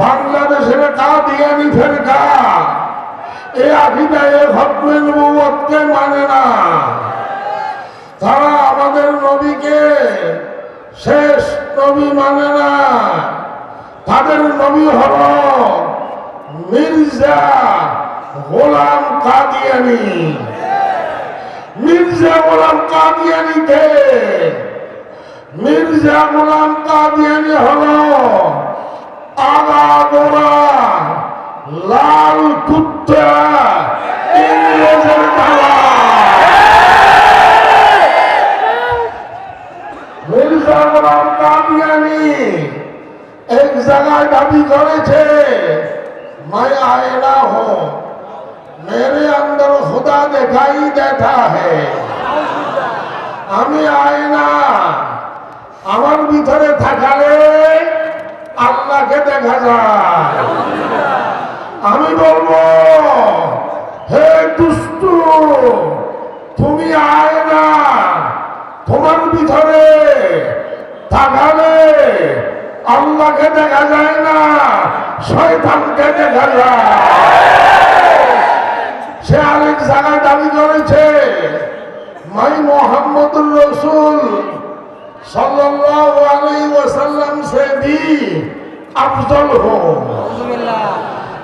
বাংলাদেশের কাদিয়ানি ফেরকা হকমের নবুয়তকে মানে না। তারা আমাদের নবীকে শেষ নবী মানে না। তাদের নবী হল মির্জা গোলাম কাদিয়ানি। মির্জা গোলাম কাদিয়ানিকে মির্জা গোলাম কাদিয়ানি হল গোড়া লাল কুত্তা ইংরেজের দালা মির্জা গোলাম কাদিয়ানি এক জায়গায় দাবি করেছে मैं आएगा हूं मेरे अंदर खुदा दिखाई देता है আমি আয়না আমার ভিতরে থাকালে আল্লাহকে দেখা যায় তাকালে আল্লাহকে দেখা যায় না শয়তানকে দেখা যায়। সে আরেক জায়গায় দাবি করেছে মাই মোহাম্মদুর রসুল সাল্লাল্লাহু আলাইহি ওয়াসাল্লাম সে भी আফজল হো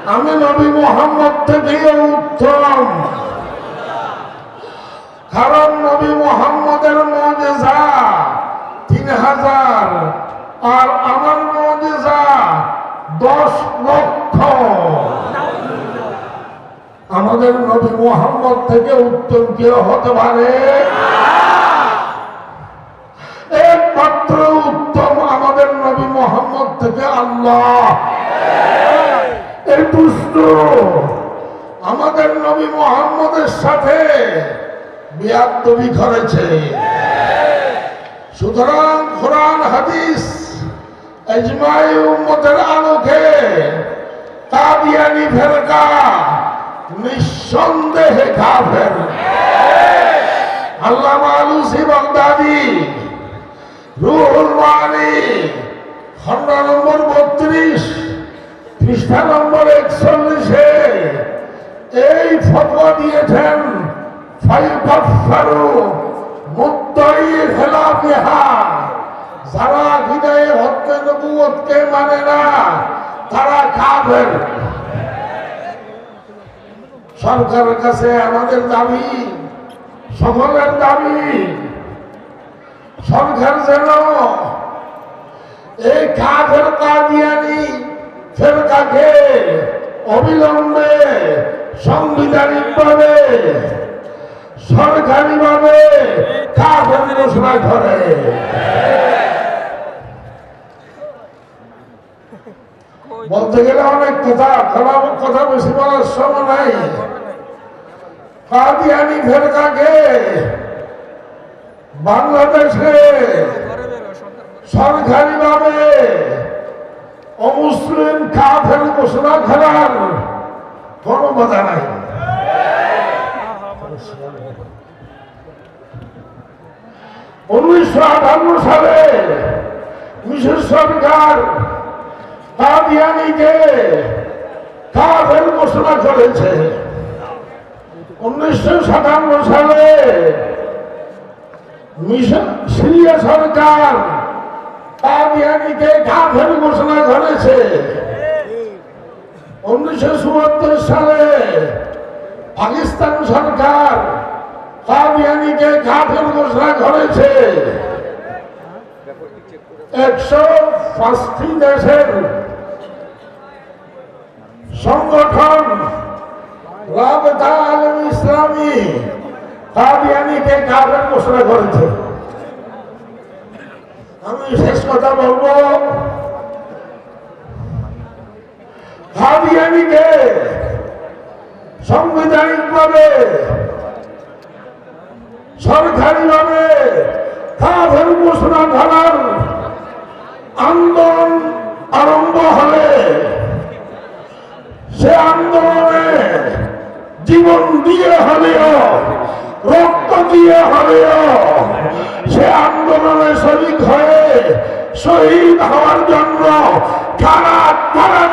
আমি নবী মোহাম্মদ থেকে উত্তম কারণ নবী মোহাম্মদের মজেজা তিন হাজার আর আমার মজেজা দশ লক্ষ। আমাদের নবী মোহাম্মদ থেকে উত্তম কেউ হতে পারে। একমাত্র উত্তম আমাদের নবী মোহাম্মদ থেকে আল্লাহ। এই দুষ্ট আমাদের নবী মোহাম্মদের সাথে বিয়াদবি করেছে সুতরাং কোরআন, হাদিস এজমাই উম্মতের আলোকে ফেরকা নিঃসন্দেহে কাফের। আল্লামা আলুসি বাগদাদি, রুহুল মানি, খন্ড নম্বর বত্রিশ, পৃষ্ঠা নম্বর একচল্লিশে এই ফতোয়া দিয়েছেন ফাইকাফারু মুদ্দাই খেলাফিহা যারা হৃদয়ে হত্যা নবুয়তকে মানে না, তারা কাফের। সরকারের কাছে আমাদের দাবি, সকলের দাবি, সরকার যেন এই কাফের কাদিয়ানি ফেরকাকে অবিলম্বে সাংবিধানিক ভাবে সরকারি ভাবে কাফের ঘোষণা করে। বলতে গেলে অনেক কথা খারাপ কথা বেশি বলার সময় নাই। কাদিয়ানি ফেরকাকে বাংলাদেশে সরকারি ভাবে অমুসলিম কাফের ঘোষণা করার কোনো কথা নাই। উনিশশো আটান্ন সালে মিশর সরকার কাদিয়ানিকে কাফের ঘোষণা করেছে। উনিশশো সাতান্ন সালে সিরিয়া সরকার কাদিয়ানিকে কাফের ঘোষণা করেছে। উনিশশো চুয়াত্তর সালে পাকিস্তান সরকার কাদিয়ানিকে কাফের ঘোষণা করেছে। একশো পাঁচটি দেশের সংগঠন আমি শেষ কথা বলব। কাদিয়ানিকে সাংবিধানিক ভাবে সরকারি ভাবে কাফের ঘোষণা করার আন্দোলন আরম্ভ হলে সে আন্দোলনে জীবন দিয়ে হলেও রক্ত দিয়ে হলেও সে আন্দোলনে শরীর হয়ে শহীদ হওয়ার জন্য খারাপ কারা